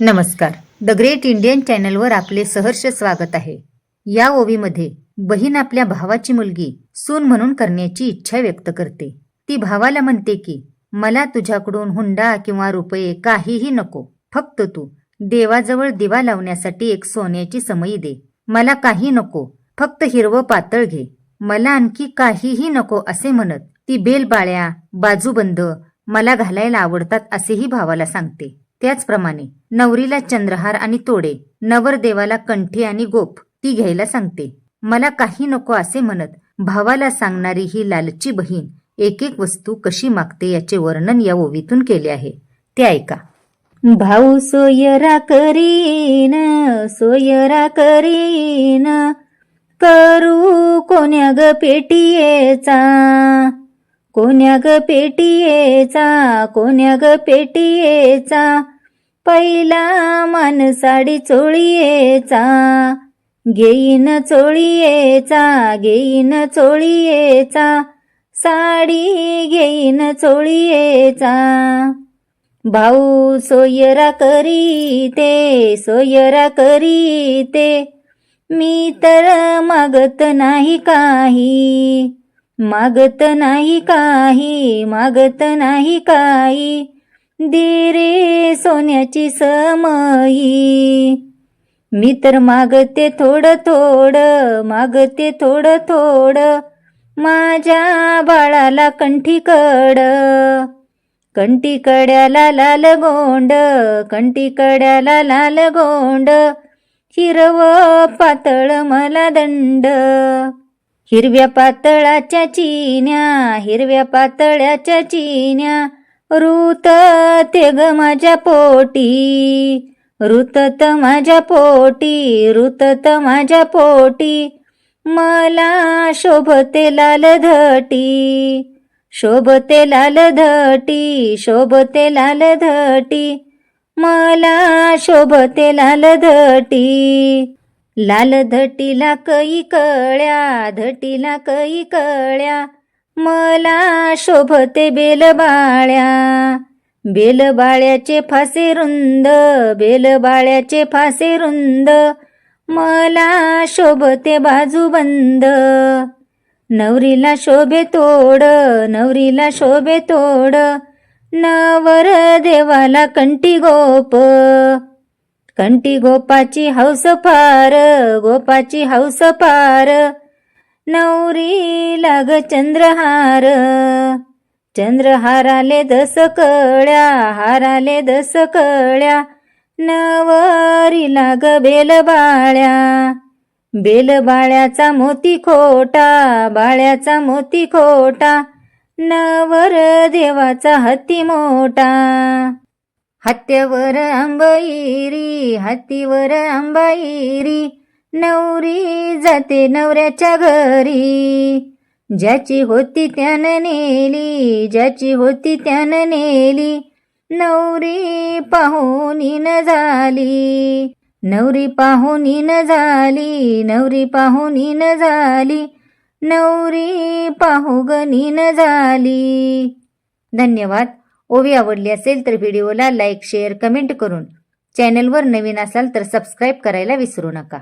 नमस्कार. The great Indian चॅनलवर आपले सहर्ष स्वागत आहे. या ओवीमध्ये बहीण आपल्या भावाची मुलगी सून म्हणून करण्याची इच्छा व्यक्त करते. ती भावाला म्हणते की मला तुझ्याकडून हुंडा किंवा रुपये काहीही नको. फक्त तू देवाजवळ दिवा लावण्यासाठी एक सोन्याची समई दे. मला काही नको. फक्त हिरवं पातळ घे. मला आणखी काहीही नको असे म्हणत ती बेलबाळ्या बाजूबंद मला घालायला आवडतात असेही भावाला सांगते. त्याचप्रमाणे नवरीला चंद्रहार आणि तोडे नवरदेवाला कंठी आणि गोप ती घ्यायला सांगते. मला काही नको असे म्हणत भावाला सांगणारी ही लालची बहीण एक एक वस्तू कशी मागते याचे वर्णन या ओवीतून केले आहे. ते ऐका. भाऊ सोयरा करीन सोयरा करीन करू कोण्या ग पेटीयेचा कोण्या ग पेटीयेचा कोण्या ग पेटीयेचा पहिला मान साडी चोळीयेचा घेईन चोळीयेचा घेईन चोळीयेचा साडी घेईन चोळीयेचा. भाऊ सोयरा करीते सोयरा करीते मी तर मागत नाही काही मागत नाही काही मागत नाही काही. दिरे सोन्याची समई. मी तर मागते थोडं थोडं मागते थोडं थोडं. माझ्या बाळाला कंठी कड कंठी कड्याला लाल गोंड कंठी कड्याला लाल गोंड. हिरव पातळ मला दंड. हिरव्या पातळाच्या चिन्या हिरव्या पातळ्याच्या चिन्या. ऋत ते ग माझ्या पोटी ऋतत माझ्या पोटी ऋतत माझ्या पोटी. मला शोभते लाल धटी शोभते लाल धटी शोभते लाल धटी. मला शोभते लाल धटी लाल धटीला कई कळ्या धटीला कई कळ्या. मला शोभते बेलबाळ्या. बेलबाळ्याचे फासे रुंद बेलबाळ्याचे फासे रुंद. मला शोभते बाजूबंद. नवरीला शोभे तोड नवरीला शोभे तोड. नवर देवाला कंटी गोप. कंटी गोपाची हौस फार गोपाची हौस फार नवरी लाग चंद्रहार. चंद्रहाराले दस कळ्या हाराले दस कळ्या. नवरी लाग बेलबाळ्या. बेलबाळ्याचा मोती खोटा बाळ्याचा मोती खोटा. नवर देवाचा हत्ती मोठा. हत्यावर आंबाईरी हत्तीवर आंबाईरी नवरी जाते नवऱ्याच्या घरी. ज्याची होती त्यानं नेली ज्याची होती त्यानं नेली. नवरी पाहुणीन झाली. नवरी पाहुणीन झाली नवरी पाहुणीन झाली. नवरी पाहुगणीन झाली. धन्यवाद. ओवी आवडली असेल तर व्हिडिओला लाईक शेअर कमेंट करून चॅनलवर नवीन असाल तर सबस्क्राईब करायला विसरू नका.